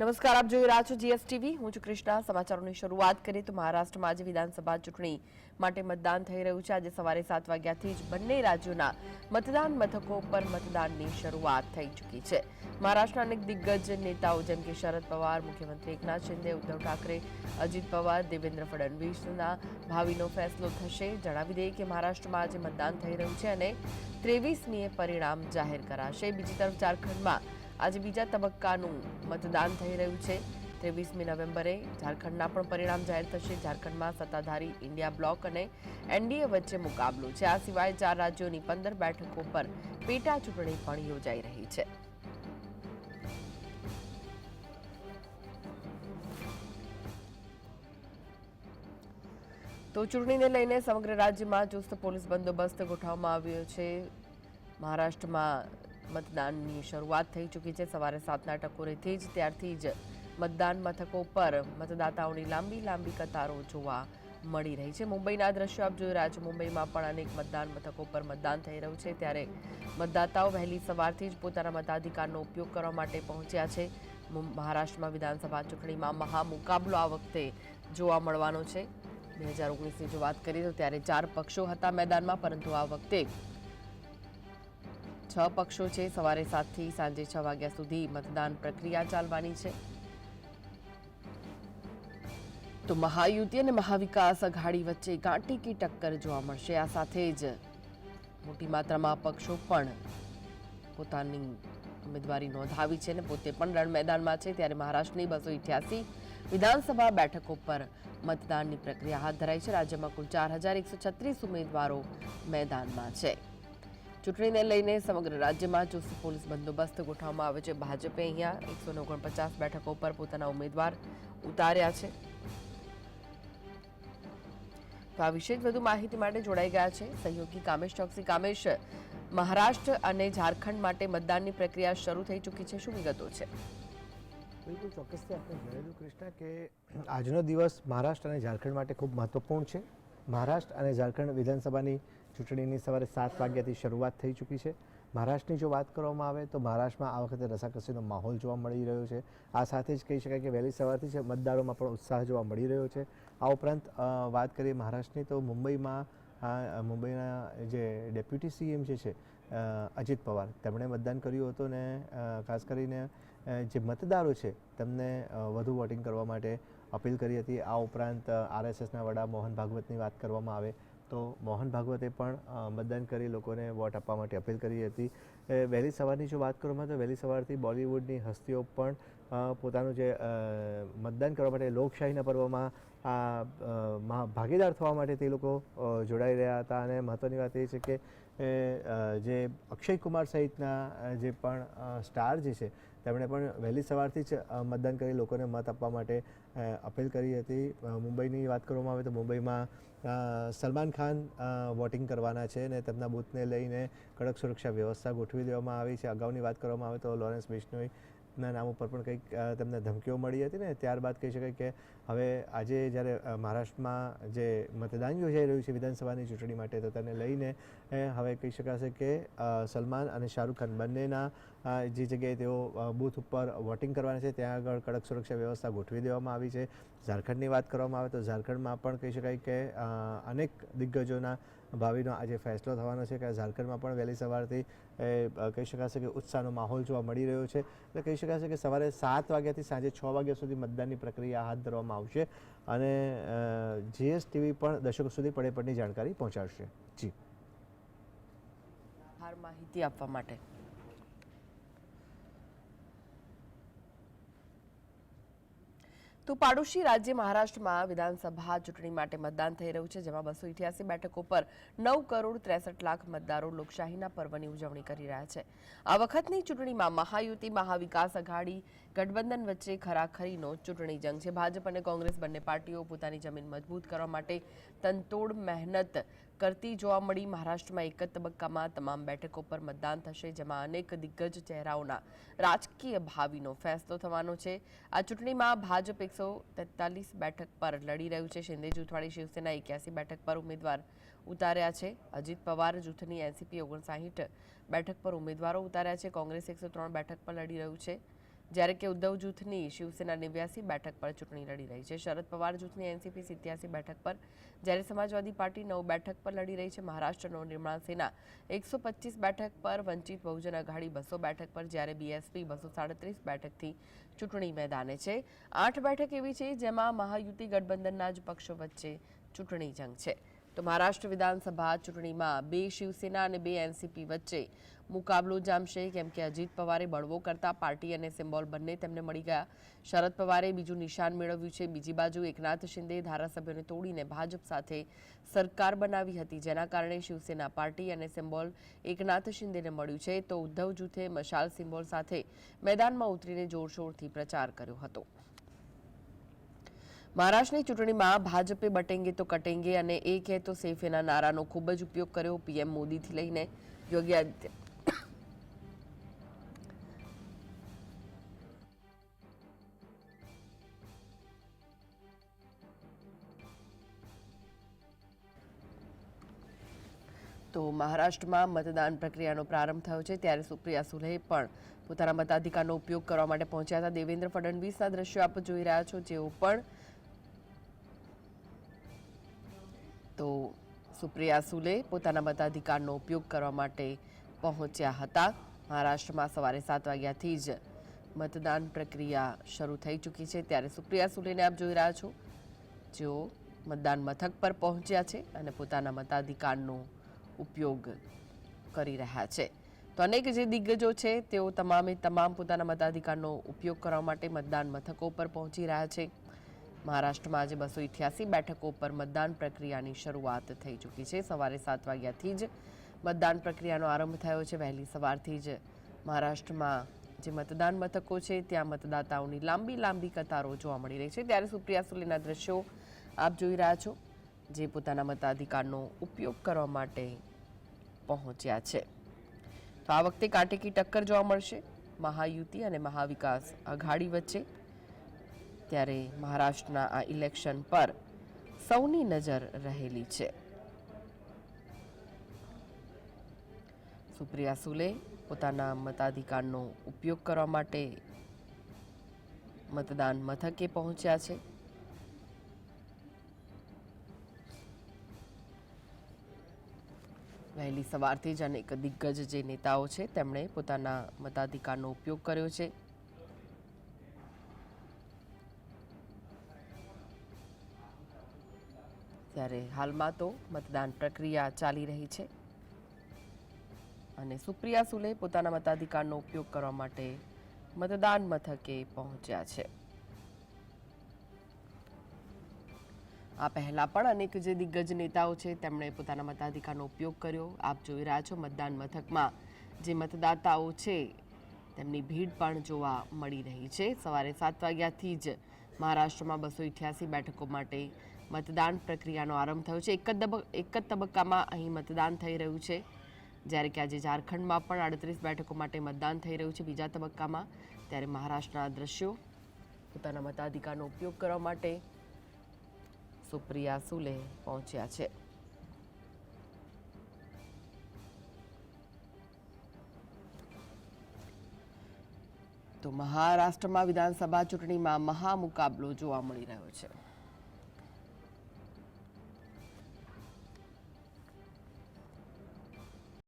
નમસ્કાર, આપ જોઈ રહ્યા છો જીએસટીવી. હું છું કૃષ્ણા. સમાચારોની શરૂઆત કરીએ તો મહારાષ્ટ્રમાં આજે વિધાનસભા ચૂંટણી માટે મતદાન થઈ રહ્યું છે. આજે સવારે સાત વાગ્યાથી જ બંને રાજ્યોના મતદાન મથકો પર મતદાનની શરૂઆત થઈ ચૂકી છે. મહારાષ્ટ્રના અનેક દિગ્ગજ નેતાઓ જેમ કે શરદ પવાર, મુખ્યમંત્રી એકનાથ શિંદે, ઉદ્ધવ ઠાકરે, અજીત પવાર, દેવેન્દ્ર ફડણવીસના ભાવિનો ફેસલો થશે. જણાવી દઈએ કે મહારાષ્ટ્રમાં આજે મતદાન થઈ રહ્યું છે અને ત્રેવીસમીએ પરિણામ જાહેર કરાશે. બીજી તરફ ઝારખંડમાં આજે બીજા તબક્કાનું મતદાન થઈ રહ્યું છે. ત્રેવીસમી નવેમ્બરે ઝારખંડના પણ પરિણામ જાહેર થશે. ઝારખંડમાં સત્તાધારી ઇન્ડિયા બ્લોક અને એનડીએ વચ્ચે મુકાબલો છે. આ સિવાય ચાર રાજ્યોની પંદર બેઠકો પર પેટા ચૂંટણી પણ યોજાઈ રહી છે. તો ચૂંટણીને લઈને સમગ્ર રાજ્યમાં ચુસ્ત પોલીસ બંદોબસ્ત ગોઠવવામાં આવ્યો છે. મહારાષ્ટ્રમાં મતદાનની શરૂઆત થઈ ચૂકી છે. સવારે સાતના ટકોરેથી જ ત્યારથી જ મતદાન મથકો પર મતદાતાઓની લાંબી લાંબી કતારો જોવા મળી રહી છે. મુંબઈના દ્રશ્યો આપ જોઈ રહ્યા છો. મુંબઈમાં પણ અનેક મતદાન મથકો પર મતદાન થઈ રહ્યું છે. ત્યારે મતદાતાઓ વહેલી સવારથી જ પોતાના મતાધિકારનો ઉપયોગ કરવા માટે પહોંચ્યા છે. મહારાષ્ટ્રમાં વિધાનસભા ચૂંટણીમાં મહામુકાબલો આ વખતે જોવા મળવાનો છે. બે હજાર ઓગણીસની જો વાત કરીએ તો ત્યારે ચાર પક્ષો હતા મેદાનમાં, પરંતુ આ વખતે છ પક્ષો છે સવારે સાતથી સાંજે છ વાગ્યા સુધી મતદાન પ્રક્રિયા ચાલવાની છે. તો મહાયુતિ અને મહાવિકાસ અઘાડી વચ્ચે ગાંઠી ટક્કર જોવા મળશે. આ સાથે જ મોટી માત્રામાં પક્ષો પણ પોતાની ઉમેદવારી નોંધાવી છે અને પોતે પણ રણ મેદાનમાં છે. ત્યારે મહારાષ્ટ્રની બસો ઇઠ્યાસી વિધાનસભા બેઠકો પર મતદાનની પ્રક્રિયા હાથ ધરાઈ છે. રાજ્યમાં કુલ ચાર હજાર એકસો છત્રીસ ઉમેદવારો મેદાનમાં છે. ચૂંટણીને લઈને સમગ્ર રાજ્યમાં ચુસ્ત પોલીસ બંદોબસ્ત ગોઠવવામાં આવે છે. ભાજપે અહીંયા એકસો ઓગણપચાસ બેઠકો પર પોતાના ઉમેદવાર ઉતાર્યા છે. તો આ વિશે વધુ માહિતી માટે જોડાઈ ગયા છે સહયોગી કામેશ ચોકસી. કામેશ, મહારાષ્ટ્ર અને ઝારખંડ માટે મતદાનની પ્રક્રિયા શરૂ થઈ ચૂકી છે. શું વિગતો છે? બિલકુલ, ચોક્કસથી આપણે જણાવ્યું કૃષ્ણા કે આજનો દિવસ મહારાષ્ટ્ર અને ઝારખંડ માટે ખૂબ મહત્વપૂર્ણ છે. મહારાષ્ટ્ર અને ઝારખંડ વિધાનસભાની ચૂંટણીની સવારે સાત વાગ્યાથી શરૂઆત થઈ ચૂકી છે. મહારાષ્ટ્રની જો વાત કરવામાં આવે તો મહારાષ્ટ્રમાં આ વખતે રસાકસીનો માહોલ જોવા મળી રહ્યો છે. આ સાથે જ કહી શકાય કે વહેલી સવારથી જ મતદારોમાં પણ ઉત્સાહ જોવા મળી રહ્યો છે. આ ઉપરાંત વાત કરીએ મહારાષ્ટ્રની તો મુંબઈમાં, આ, મુંબઈના જે ડેપ્યુટી સીએમ જે છે અજિત પવાર, તેમણે મતદાન કર્યું હતું ને ખાસ કરીને જે મતદારો છે તેમને વધુ વોટિંગ કરવા માટે અપીલ કરી હતી. આ ઉપરાંત આરએસએસના વડા મોહન ભાગવતની વાત કરવામાં આવે તો મોહન ભાગવતે પણ મતદાન કરી લોકોને વોટ આપવા માટે અપીલ કરી હતી. વહેલી સવારની જો વાત કરવામાં તો વહેલી સવારથી બોલિવૂડની હસ્તીઓ પણ પોતાનું જે મતદાન કરવા માટે લોકશાહીના પર્વમાં, આ ભાગીદાર થવા માટે તે લોકો જોડાઈ રહ્યા હતા. અને મહત્ત્વની વાત એ છે કે જે અક્ષય કુમાર સહિતના જે પણ સ્ટાર જે છે તેમણે પણ વહેલી સવારથી જ મતદાન કરી લોકોને મત આપવા માટે અપીલ કરી હતી. મુંબઈની વાત કરવામાં આવે તો મુંબઈમાં સલમાન ખાન વોટિંગ કરવાના છે અને તેમના બૂથને લઈને કડક સુરક્ષા વ્યવસ્થા ગોઠવી દેવામાં આવી છે. અગાઉની વાત કરવામાં આવે તો લોરેન્સ બિશ્નોઈ ના નામ ઉપર પણ કંઈક તેમને ધમકીઓ મળી હતી ને, ત્યારબાદ કહી શકાય કે હવે આજે જ્યારે મહારાષ્ટ્રમાં જે મતદાન યોજાઈ રહ્યું છે વિધાનસભાની ચૂંટણી માટે, તો તેને લઈને હવે કહી શકાશે કે સલમાન અને શાહરૂખ ખાન બંનેના જે જગ્યાએ તેઓ બૂથ ઉપર વોટિંગ કરવાના છે ત્યાં આગળ કડક સુરક્ષા વ્યવસ્થા ગોઠવી દેવામાં આવી છે. ઝારખંડની વાત કરવામાં આવે તો ઝારખંડમાં પણ કહી શકાય કે અનેક દિગ્ગજોના ભાવિનો આજે ફેસલો થવાનો છે કે ઝારખંડમાં પણ વહેલી સવારથી એ, કહી શકાશે કે ઉત્સાહનો માહોલ જોવા મળી રહ્યો છે. એટલે કહી શકાશે કે સવારે સાત વાગ્યાથી સાંજે છ વાગ્યા સુધી મતદાનની પ્રક્રિયા હાથ ધરવામાં આવશે અને જીએસટીવી પણ દશકો સુધી પડે પડની જાણકારી પહોંચાડશે. જી. માહિતી આપવા માટે. તો પાડોશી રાજ્ય મહારાષ્ટ્રમાં વિધાનસભા ચૂંટણી માટે મતદાન થઈ રહ્યું છે, જેમાં બસો ઇઠ્યાસી બેઠકો પર નવ કરોડ ત્રેસઠ લાખ મતદારો લોકશાહીના પર્વની ઉજવણી કરી રહ્યા છે. આ વખતની ચૂંટણીમાં મહાયુતિ, મહાવિકાસ અઘાડી ગઠબંધન વચ્ચે ખરાખરીનો ચૂંટણી જંગ છે. ભાજપ અને કોંગ્રેસ બંને પાર્ટીઓ પોતાની જમીન મજબૂત કરવા માટે તનતોડ મહેનત કરતી જોવા મળી મહારાષ્ટ્રમાં એક જ તબક્કામાં તમામ બેઠકો પર મતદાન થશે, જેમાં અનેક દિગ્ગજ ચહેરાઓના રાજકીય ભાવિનો ફેસલો થવાનો છે. આ ચૂંટણીમાં ભાજપ એકસો તેતાલીસ બેઠક પર લડી રહ્યું છે. શિંદે જૂથવાળી શિવસેના એક્યાસી બેઠક પર ઉમેદવાર ઉતાર્યા છે. અજીત પવાર જૂથની એનસીપી ઓગણસાહીઠ બેઠક પર ઉમેદવારો ઉતાર્યા છે. કોંગ્રેસ એકસો ત્રણ બેઠક પર લડી રહ્યું છે. જ્યારે કે ઉદ્ધવ જૂથની શિવસેના નેવ્યાસી બેઠક પર ચૂંટણી લડી રહી છે. શરદ પવાર જૂથની એનસીપી સિત્યાસી બેઠક પર, જ્યારે સમાજવાદી પાર્ટી નવ બેઠક પર લડી રહી છે. મહારાષ્ટ્ર નવનિર્માણ સેના એકસો બેઠક પર, વંચિત બહુજન આઘાડી બસો બેઠક પર, જ્યારે બીએસપી બસો સાડત્રીસ બેઠકથી ચૂંટણી મેદાને છે. આઠ બેઠક એવી છે જેમાં મહાયુતિ ગઠબંધનના જ પક્ષો વચ્ચે ચૂંટણી જંગ છે. તો મહારાષ્ટ્ર વિધાનસભા ચૂંટણીમાં બે શિવસેના અને બે એનસીપી વચ્ચે મુકાબલો જામશે, કેમ કે અજીત પવારે બળવો કરતા પાર્ટી અને સિમ્બોલ બંને તેમને મળી ગયા. શરદ પવારે બીજું નિશાન મેળવ્યું છે. બીજી બાજુ એકનાથ શિંદે ધારાસભ્યોને તોડીને ભાજપ સાથે સરકાર બનાવી હતી, જેના કારણે શિવસેના પાર્ટી અને સિમ્બોલ એકનાથ શિંદેને મળ્યું છે. તો ઉદ્ધવ જૂથે મશાલ સિમ્બોલ સાથે મેદાનમાં ઉતરીને જોરશોરથી પ્રચાર કર્યો હતો. મહારાષ્ટ્રની ચૂંટણીમાં ભાજપે બટેંગે તો કટેંગે અને એક હે તો સેફ એના નારાનો ખૂબ જ ઉપયોગ કર્યો. પીએમ મોદીથી લઈને યોગી આદિત્ય તો મહારાષ્ટ્રમાં મતદાન પ્રક્રિયાનો પ્રારંભ થયો છે. ત્યારે સુપ્રિયા સુલે પણ પોતાના મતાધિકારનો ઉપયોગ કરવા માટે પહોંચ્યા હતા. દેવેન્દ્ર ફડણવીસના દ્રશ્યો આપ જોઈ રહ્યા છો, જેઓ પણ તો સુપ્રિયા સુલે પોતાના મતાધિકારનો ઉપયોગ કરવા માટે પહોંચ્યા હતા. મહારાષ્ટ્રમાં સવારે સાત વાગ્યાથી જ મતદાન પ્રક્રિયા શરૂ થઈ ચૂકી છે. ત્યારે સુપ્રિયા સુલેને આપ જોઈ રહ્યા છો, જેઓ મતદાન મથક પર પહોંચ્યા છે અને પોતાના મતાધિકારનો ઉપયોગ કરી રહ્યા છે. તો અનેક જે દિગ્ગજો છે, તેઓ તમામે તમામ પોતાના મતાધિકારનો ઉપયોગ કરવા માટે મતદાન મથકો પર પહોંચી રહ્યા છે. મહારાષ્ટ્રમાં આજે બસો ઇઠ્યાસી બેઠકો પર મતદાન પ્રક્રિયાની શરૂઆત થઈ ચૂકી છે. સવારે સાત વાગ્યાથી જ મતદાન પ્રક્રિયાનો આરંભ થયો છે. વહેલી સવારથી જ મહારાષ્ટ્રમાં જે મતદાન મથકો છે, ત્યાં મતદાતાઓની લાંબી લાંબી કતારો જોવા મળી રહી છે. ત્યારે સુપ્રિયા સુલેના દ્રશ્યો આપ જોઈ રહ્યા છો, જે પોતાના મતાધિકારનો ઉપયોગ કરવા માટે પહોંચ્યા છે. તો આ વખતે કાંટેકી ટક્કર જોવા મળશે. મહાયુતિ અને મહાવિકાસ આઘાડી વચ્ચે. ત્યારે મહારાષ્ટ્રના આ ઇલેક્શન પર સૌની નજર રહેલી છે. સુપ્રિયા સુલે પોતાના મતાધિકારનો ઉપયોગ કરવા માટે મતદાન મથકે પહોંચ્યા છે. વહેલી સવારથી જ અનેક દિગ્ગજ જે નેતાઓ છે, તેમણે પોતાના મતાધિકારનો ઉપયોગ કર્યો છે. ત્યારે હાલમાં તો મતદાન પ્રક્રિયા ચાલી રહી છે અને સુપ્રિયા સુલે પોતાના મતાધિકારનો ઉપયોગ કરવા માટે મતદાન મથકે પહોંચ્યા છે. આ પહેલાં પણ અનેક જે દિગ્ગજ નેતાઓ છે, તેમણે પોતાના મતાધિકારનો ઉપયોગ કર્યો. આપ જોઈ રહ્યા છો મતદાન મથકમાં. જે મતદાતાઓ છે, તેમની ભીડ પણ જોવા મળી રહી છે. સવારે સાત વાગ્યાથી જ મહારાષ્ટ્રમાં બસો ઇઠ્યાસી બેઠકો માટે મતદાન પ્રક્રિયાનો આરંભ થયો છે. એક જ એક જ તબક્કામાં અહીં મતદાન થઈ રહ્યું છે. જ્યારે કે આજે ઝારખંડમાં પણ આડત્રીસ બેઠકો માટે મતદાન થઈ રહ્યું છે બીજા તબક્કામાં. ત્યારે મહારાષ્ટ્રના દ્રશ્યો, પોતાના મતાધિકારનો ઉપયોગ કરવા માટે સુપ્રિયા સુલે પહોંચ્યા છે. તો મહારાષ્ટ્રમાં વિધાનસભા ચૂંટણીમાં મહામુકાબલો જોવા મળી રહ્યો છે.